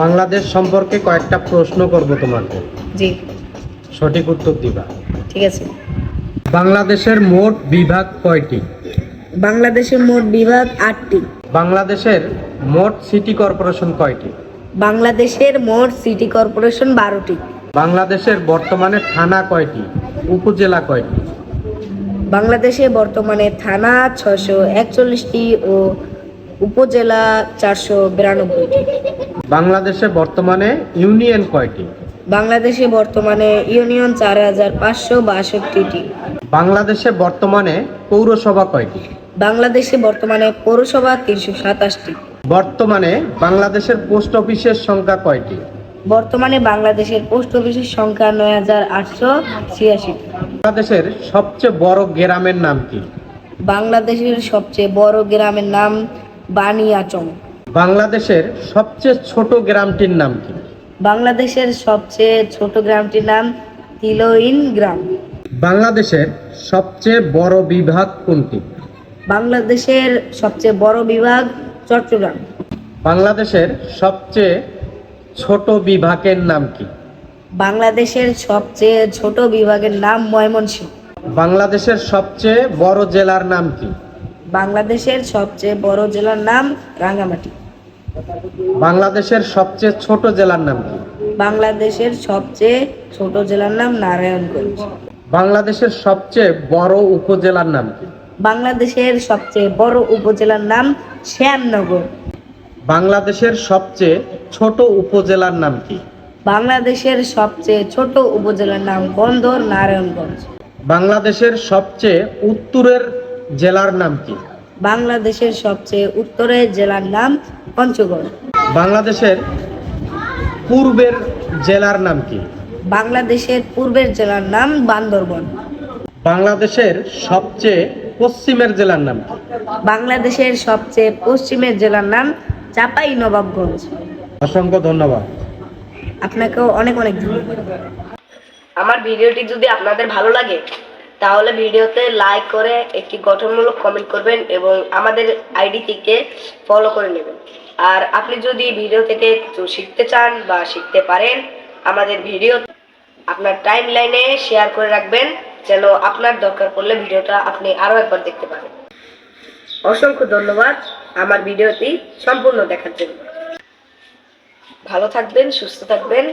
বাংলাদেশ সম্পর্কে কয়েকটা প্রশ্ন করব তোমাকে। জি। সঠিক উত্তর দিবা। ঠিক আছে। বাংলাদেশের মোট বিভাগ কয়টি? বাংলাদেশের মোট বিভাগ আটটি। বাংলাদেশের মোট সিটি কর্পোরেশন কয়টি? বাংলাদেশের মোট সিটি কর্পোরেশন বারোটি। বাংলাদেশের বর্তমানে থানা কয়টি? উপজেলা কয়টি? বাংলাদেশে বর্তমানে থানা ছশো একচল্লিশটি ও উপজেলা চারশো বিরানব্বইটি। বাংলাদেশে বর্তমানে ইউনিয়ন কয়টি? বাংলাদেশে বর্তমানে ইউনিয়ন চার হাজার পাঁচশো বাষট্টিটি। বাংলাদেশে বর্তমানে পৌরসভা কয়টি? বাংলাদেশে বর্তমানে পৌরসভা তিনশো সাতাশটি। বর্তমানে বাংলাদেশের পোস্ট অফিসের সংখ্যা কয়টি? বর্তমানে বাংলাদেশের পোস্ট অফিসের সংখ্যা নয় হাজার আটশো ছিয়াশি। বাংলাদেশের সবচেয়ে বড় গ্রামের নাম কি? বাংলাদেশের সবচেয়ে বড় গ্রামের নাম বানিয়াচং। বাংলাদেশের সবচেয়ে ছোট গ্রামটির নাম কি? বাংলাদেশের সবচেয়ে ছোট গ্রামটির নাম তিলোইন গ্রাম। বাংলাদেশের সবচেয়ে বড় বিভাগ কোনটি? বাংলাদেশের সবচেয়ে বড় বিভাগ চট্টগ্রাম। বাংলাদেশের সবচেয়ে ছোট বিভাগের নাম কি? বাংলাদেশের সবচেয়ে ছোট বিভাগের নাম ময়মনসিংহ। বাংলাদেশের সবচেয়ে বড় জেলার নাম কি? বাংলাদেশের সবচেয়ে বড় জেলার নাম রাঙ্গামাটি। বাংলাদেশের সবচেয়ে ছোট জেলার নাম কি? বাংলাদেশের সবচেয়ে ছোট জেলার নাম নারায়ণগঞ্জ। বাংলাদেশের সবচেয়ে বড় উপজেলার নাম কি? বাংলাদেশের সবচেয়ে বড় উপজেলার নাম শ্যামনগর। বাংলাদেশের সবচেয়ে ছোট উপজেলার নাম কি? বাংলাদেশের সবচেয়ে ছোট উপজেলার নাম বন্দর নারায়ণগঞ্জ। বাংলাদেশের সবচেয়ে উত্তরের জেলার নাম কি? বাংলাদেশের সবচেয়ে উত্তরের জেলার নাম পঞ্চগড়। বাংলাদেশের পূর্বের জেলার নাম কি? বাংলাদেশের পূর্বের জেলার নাম বান্দরবন। বাংলাদেশের সবচেয়ে পশ্চিমের জেলার নাম কি? বাংলাদেশের সবচেয়ে পশ্চিমের জেলার নাম চাপাই নবাবগঞ্জ অসংখ্য ধন্যবাদ। আপনাকেও অনেক অনেক ধন্যবাদ। আমার ভিডিওটি যদি আপনাদের ভালো লাগে তাহলে ভিডিওতে লাইক করে একটি গঠনমূলক কমেন্ট করবেন এবং আমাদের আইডিটিকে ফলো করে নেবেন। আর আপনি যদি ভিডিও থেকে কিছু শিখতে চান বা শিখতে পারেন, আমাদের ভিডিও আপনার টাইম লাইনে শেয়ার করে রাখবেন, যেন আপনার দরকার পড়লে ভিডিওটা আপনি আরও একবার দেখতে পারেন। অসংখ্য ধন্যবাদ আমার ভিডিওটি সম্পূর্ণ দেখার জন্য। ভালো থাকবেন, সুস্থ থাকবেন,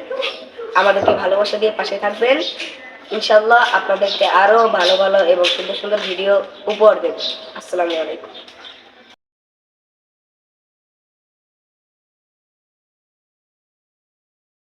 আমাদেরকে ভালোবাসা দিয়ে পাশে থাকবেন। ইনশাল্লাহ আপনাদেরকে আরও ভালো ভালো এবং সুন্দর সুন্দর ভিডিও উপহার দেব। আসসালামু আলাইকুম।